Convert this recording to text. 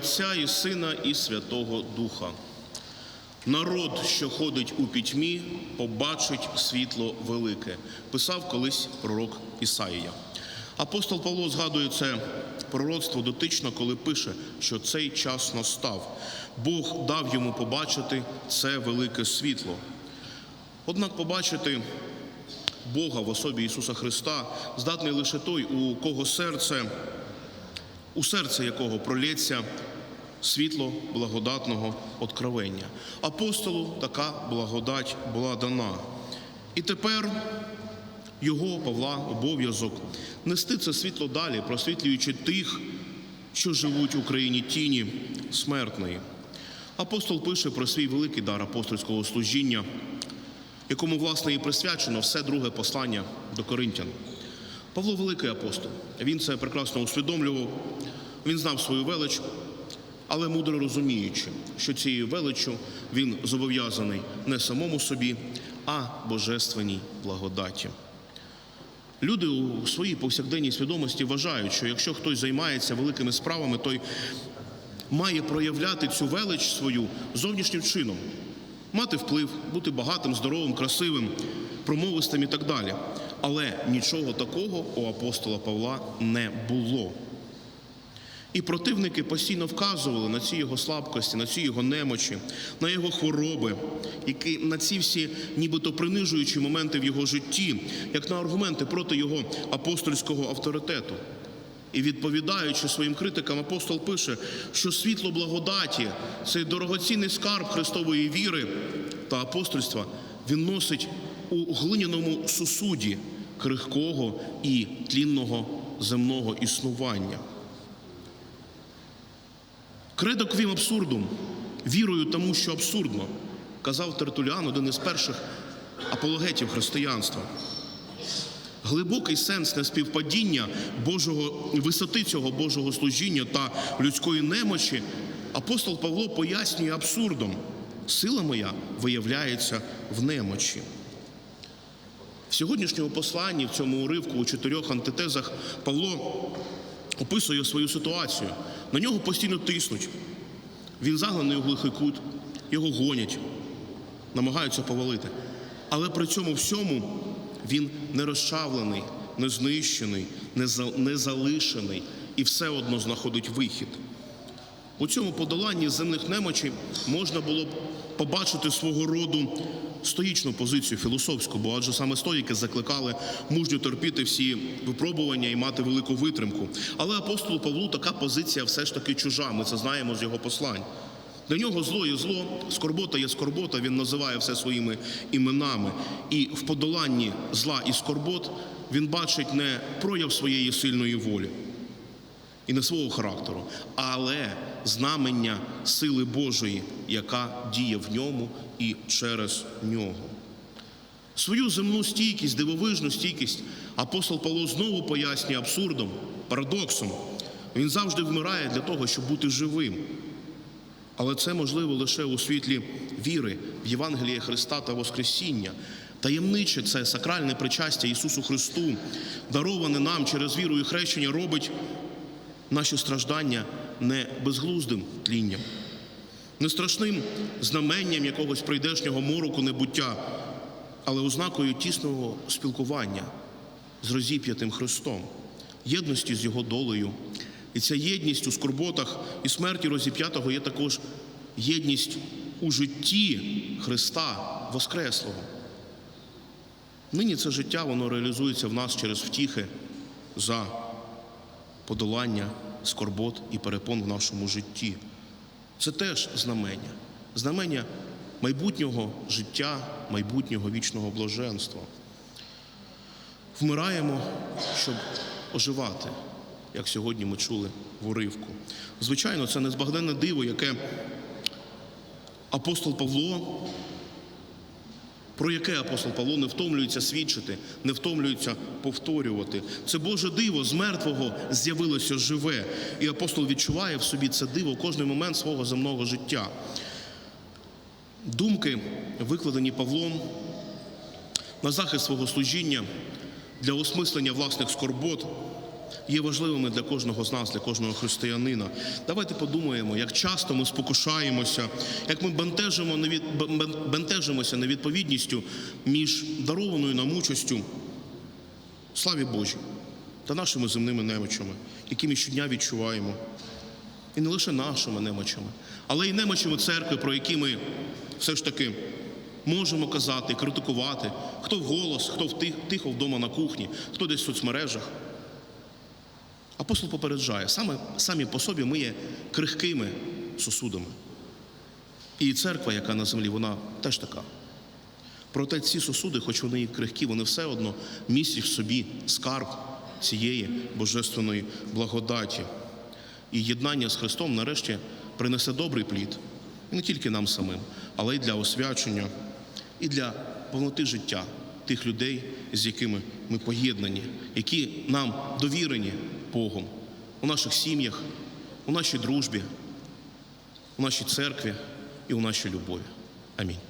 Отця і Сина, і Святого Духа. Народ, що ходить у пітьмі, побачить світло велике, писав колись пророк Ісаїя. Апостол Павло згадує це пророцтво дотично, коли пише, що цей час настав. Бог дав йому побачити це велике світло. Однак побачити Бога в особі Ісуса Христа здатний лише той, у кого серце, у серце якого пролється світло благодатного откровення. Апостолу така благодать була дана. І тепер його Павла обов'язок нести це світло далі, просвітлюючи тих, що живуть в Україні тіні смертної. Апостол пише про свій великий дар апостольського служіння, якому, власне, і присвячено все друге послання до Коринтян. Павло великий апостол. Він це прекрасно усвідомлював. Він знав свою велич, але мудро розуміючи, що цією величчю він зобов'язаний не самому собі, а божественній благодаті. Люди у своїй повсякденній свідомості вважають, що якщо хтось займається великими справами, той має проявляти цю велич свою зовнішнім чином, мати вплив, бути багатим, здоровим, красивим, промовистим і так далі. Але нічого такого у апостола Павла не було. І противники постійно вказували на ці його слабкості, на ці його немочі, на його хвороби, які на ці всі нібито принижуючі моменти в його житті, як на аргументи проти його апостольського авторитету. І відповідаючи своїм критикам, апостол пише, що світло благодаті, цей дорогоцінний скарб Христової віри та апостольства, він носить у глиняному сусуді крихкого і тлінного земного існування. Кредо квім абсурдум, вірою тому, що абсурдно, казав Тертуліан, один із перших апологетів християнства. Глибокий сенс неспівпадіння Божого висоти цього Божого служіння та людської немочі апостол Павло пояснює абсурдом. Сила моя виявляється в немочі. В сьогоднішньому посланні, в цьому уривку у чотирьох антитезах, Павло описує свою ситуацію. На нього постійно тиснуть. Він загнаний у глухий кут, його гонять, намагаються повалити. Але при цьому всьому він не розчавлений, не знищений, не за- не залишений і все одно знаходить вихід. У цьому подоланні земних немочей можна було б побачити свого роду стоїчну позицію філософську, бо адже саме стоїки закликали мужньо терпіти всі випробування і мати велику витримку. Але апостолу Павлу така позиція все ж таки чужа. Ми це знаємо з його послань. Для нього зло є зло, скорбота є скорбота, він називає все своїми іменами. І в подоланні зла і скорбот він бачить не прояв своєї сильної волі, і не свого характеру, але знамення сили Божої, яка діє в ньому і через нього. Свою земну стійкість, дивовижну стійкість апостол Павло знову пояснює абсурдом, парадоксом. Він завжди вмирає для того, щоб бути живим. Але це можливо лише у світлі віри в Євангеліє Христа та Воскресіння. Таємниче це сакральне причастя Ісусу Христу, дароване нам через віру і хрещення, робить наші страждання не безглуздим тлінням, не страшним знаменням якогось прийдешнього мороку небуття, але ознакою тісного спілкування з розіп'ятим Христом, єдності з Його долею. І ця єдність у скорботах і смерті розіп'ятого є також єдність у житті Христа Воскреслого. Нині це життя воно реалізується в нас через втіхи за подолання скорбот і перепон в нашому житті. Це теж знамення, знамення майбутнього життя, майбутнього вічного блаженства. Вмираємо, щоб оживати, як сьогодні ми чули в уривку. Звичайно, це незбагненне диво, яке апостол Павло про яке апостол Павло не втомлюється свідчити, не втомлюється повторювати. Це Боже диво з мертвого з'явилося живе, і апостол відчуває в собі це диво кожний момент свого земного життя. Думки, викладені Павлом на захист свого служіння для осмислення власних скорбот, є важливими для кожного з нас, для кожного християнина. Давайте подумаємо, як часто ми спокушаємося, як ми бентежимо невід... бентежимося невідповідністю між дарованою нам участю славі Божій та нашими земними немочами, які ми щодня відчуваємо. І не лише нашими немочами, але й немочами церкви, про які ми все ж таки можемо казати, критикувати, хто вголос, хто тихо вдома на кухні, хто десь в соцмережах. Апостол попереджає, саме, самі по собі ми є крихкими сосудами. І церква, яка на землі, вона теж така. Проте ці сосуди, хоч вони і крихкі, вони все одно містять в собі скарб цієї божественної благодаті. І єднання з Христом нарешті принесе добрий плід не тільки нам самим, але й для освячення, і для повноти життя тих людей, з якими ми поєднані, які нам довірені Богом у наших сім'ях, у нашій дружбі, у нашій церкві і у нашій любові. Амінь.